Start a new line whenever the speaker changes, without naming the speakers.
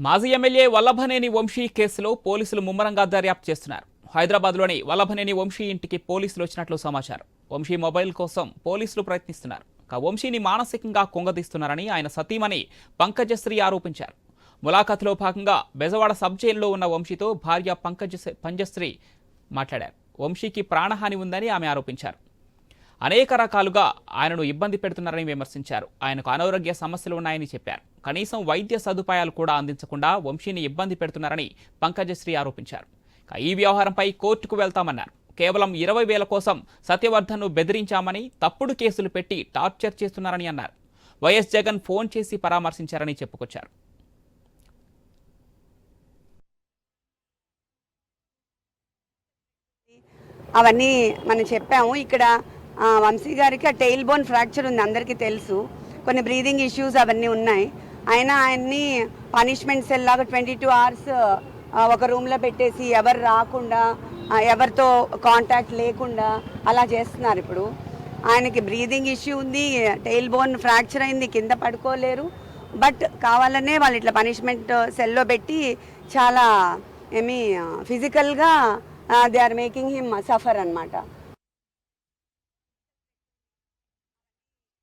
మాజీ ఎమ్మెల్యే వల్లభనేని వంశీ కేసులో పోలీసులు ముమ్మరంగా దర్యాప్తు చేస్తున్నారు. హైదరాబాద్లోని వల్లభనేని వంశీ ఇంటికి పోలీసులు వచ్చినట్లు సమాచారం. వంశీ మొబైల్ కోసం పోలీసులు ప్రయత్నిస్తున్నారు. వంశీని మానసికంగా కుంగదీస్తున్నారని ఆయన సతీమణి పంకజశ్రీ ఆరోపించారు. ములాఖత్లో భాగంగా బెజవాడ సబ్ జైల్లో ఉన్న వంశీతో భార్య పంకజ పంజశ్రీ మాట్లాడారు. వంశీకి ప్రాణహాని ఉందని ఆమె ఆరోపించారు. అనేక రకాలుగా ఆయనను ఇబ్బంది పెడుతున్నారని విమర్శించారు. ఆయనకు అనారోగ్య సమస్యలు ఉన్నాయని చెప్పారు. కనీసం వైద్య సదుపాయాలు కూడా అందించకుండా వంశీని ఇబ్బంది పెడుతున్నారని పంకజశ్రీ ఆరోపించారు. ఈ వ్యవహారంపై కోర్టుకు వెళ్తామన్నారు. కేవలం ఇరవై వేల కోసం సత్యవర్ధన్ను బెదిరించామని తప్పుడు కేసులు పెట్టి టార్చర్ చేస్తున్నారని అన్నారు. వైఎస్ జగన్ ఫోన్ చేసి పరామర్శించారని చెప్పుకొచ్చారు.
అవన్నీ మనం చెప్పాము. ఇక్కడ వంశీ గారికి ఆ టెయిల్ బోన్ ఫ్రాక్చర్ ఉంది అందరికీ తెలుసు. కొన్ని బ్రీదింగ్ ఇష్యూస్ అవన్నీ ఉన్నాయి. అయినా ఆయన్ని పనిష్మెంట్ సెల్ లాగా ట్వంటీ టూ అవర్స్ ఒక రూమ్లో పెట్టేసి ఎవరు రాకుండా ఎవరితో కాంటాక్ట్ లేకుండా అలా చేస్తున్నారు ఇప్పుడు. ఆయనకి బ్రీదింగ్ ఇష్యూ ఉంది టెయిల్ బోన్ ఫ్రాక్చర్ అయింది కింద పడుకోలేరు. బట్ కావాలనే వాళ్ళు ఇట్లా పనిష్మెంట్ సెల్లో పెట్టి చాలా ఏమి ఫిజికల్గా they are making him suffer అనమాట